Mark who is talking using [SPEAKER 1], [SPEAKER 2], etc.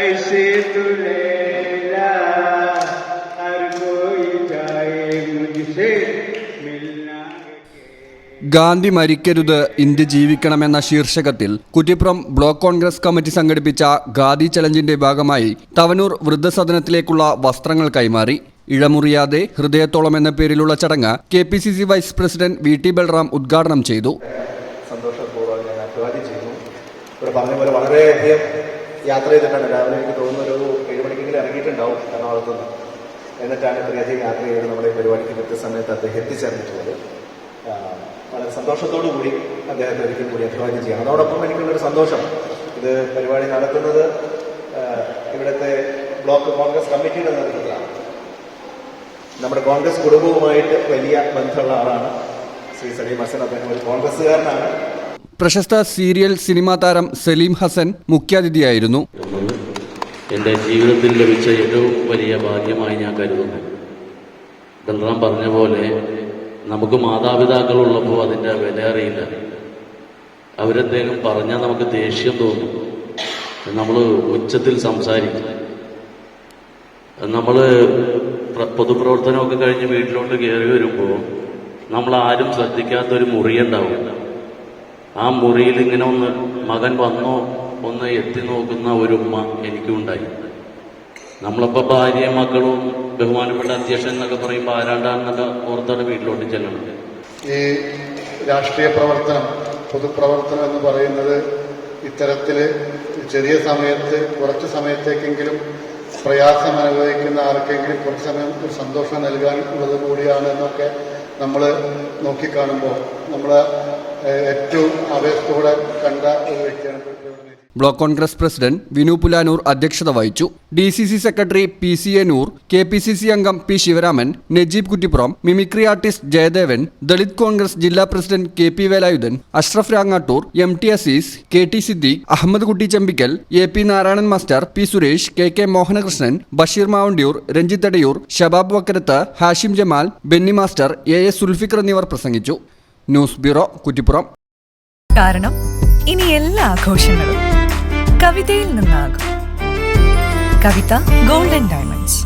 [SPEAKER 1] ऐसे तो लैला हर कोई जाए मुझसे मिलना
[SPEAKER 2] ഗാന്ധി മരിക്കരുത് ഇന്ത്യ ജീവിക്കണമെന്ന ശീർഷകത്തിൽ കുറ്റിപ്പുറം ബ്ലോക്ക് കോൺഗ്രസ് കമ്മിറ്റി സംഘടിപ്പിച്ച ഖാദി ചലഞ്ചിന്റെ ഭാഗമായി തവനൂർ വൃദ്ധസദനത്തിലേക്കുള്ള വസ്ത്രങ്ങൾ കൈമാറി ഇഴമുറിയാതെ ഹൃദയത്തോളം എന്ന പേരിലുള്ള ചടങ്ങ് K P C C vice president V T Balram ഉദ്ഘാടനം ചെയ്തു
[SPEAKER 3] സന്തോഷപൂർവ്വം ഞാൻ അഭിവാദ്യം ചെയ്യുന്നു ഇവിടെ പറഞ്ഞ പോലെ വളരെയധികം യാത്ര ചെയ്തിട്ടാണ്. രാവിലെ എനിക്ക് തോന്നുന്നു ഒരു ഏഴ് മണിക്കെങ്കിലും ഇറങ്ങിയിട്ടുണ്ടാവും എറണാകുളത്തുനിന്ന് എന്നിട്ടാണ് ഇത്രയധികം യാത്ര ചെയ്ത് നമ്മുടെ ഈ പരിപാടിക്ക് കൃത്യസമയത്ത് അദ്ദേഹം എത്തിച്ചേർന്നിട്ടുള്ളത്. വളരെ സന്തോഷത്തോടു കൂടി അദ്ദേഹത്തെ ഒരിക്കൽ കൂടി അഭിവാദ്യം ചെയ്യണം. അതോടൊപ്പം എനിക്കുള്ളൊരു സന്തോഷം. ഇത് പരിപാടി നടത്തുന്നത് ഇവിടുത്തെ ബ്ലോക്ക് കോൺഗ്രസ് കമ്മിറ്റിയുടെ നേതൃത്വത്തിലാണ്. നമ്മുടെ കോൺഗ്രസ് കുടുംബവുമായിട്ട് വലിയ ബന്ധമുള്ള ആളാണ് ശ്രീ സലീം ഹസൻ. അദ്ദേഹം ഒരു കോൺഗ്രസ്സുകാരനാണ്.
[SPEAKER 2] പ്രശസ്ത സീരിയൽ സിനിമാ താരം സലീം ഹസൻ മുഖ്യാതിഥിയായിരുന്നു.
[SPEAKER 4] എന്റെ ജീവിതത്തിൽ ലഭിച്ച ഏറ്റവും വലിയ ഭാഗ്യമായി ഞാൻ കരുതുന്നു. ബൽറാം പറഞ്ഞ പോലെ നമുക്ക് മാതാപിതാക്കൾ ഉള്ളപ്പോൾ അതിന്റെ വില അറിയില്ല. അവരെന്തെങ്കിലും പറഞ്ഞാൽ നമുക്ക് ദേഷ്യം തോന്നും. നമ്മൾ ഉച്ചത്തിൽ സംസാരിക്കും. നമ്മൾ പൊതുപ്രവർത്തനമൊക്കെ കഴിഞ്ഞ് വീട്ടിലോട്ട് കയറി വരുമ്പോൾ നമ്മൾ ആരും ശ്രദ്ധിക്കാത്തൊരു മുറിയുണ്ടാവും ആ മുറിയിൽ ഇങ്ങനെ ഒന്ന് മകൻ വന്നോ ഒന്ന് എത്തി നോക്കുന്ന ഒരു ഉമ്മ എനിക്കും ഉണ്ടായി. നമ്മളിപ്പോൾ ഭാര്യയും മക്കളും ബഹുമാനപ്പെട്ട അധ്യക്ഷൻ എന്നൊക്കെ പറയുമ്പോൾ ആരാണ്ടാന്നൊക്കെ ഓർത്താണ് വീട്ടിലോട്ട് ചെല്ലണം
[SPEAKER 5] ഈ രാഷ്ട്രീയ പ്രവർത്തനം പൊതുപ്രവർത്തനം എന്ന് പറയുന്നത് ഇത്തരത്തിൽ ചെറിയ സമയത്ത് കുറച്ച് സമയത്തേക്കെങ്കിലും പ്രയാസം അനുഭവിക്കുന്ന ആർക്കെങ്കിലും കുറച്ച് സമയം സന്തോഷം നൽകാൻ ഉള്ളത് കൂടിയാണ് എന്നൊക്കെ നമ്മൾ നോക്കിക്കാണുമ്പോൾ നമ്മൾ ഏറ്റവും ആവേശത്തോടെ കണ്ട ഒരു വ്യക്തിയാണ്
[SPEAKER 2] block Congress president Vinu Pulanur അധ്യക്ഷത വഹിച്ചു. D C C secretary P C A Noor K P C C അംഗം P Sivaraman Najeeb Kuttippuram mimicry artist Jayadevan Dalit Congress ജില്ലാ president K P Velayudhan Ashraf Rangattoor M T Azeez K T Siddique Ahammed Kutty Chembikkal A P Narayanan master P Suresh K K Mohanakrishnan Basheer Mavandiyoor Ranjith Adayoor Shabab Vakkarath Hashim Jamal Benny master A S Sulfikar എന്നിവർ പ്രസംഗിച്ചു. News bureau Kuttippuram.
[SPEAKER 6] കാരണം ഇനി എല്ലാ ആഘോഷങ്ങളും കവിതയിൽ നിന്നാകും. കവിത golden diamonds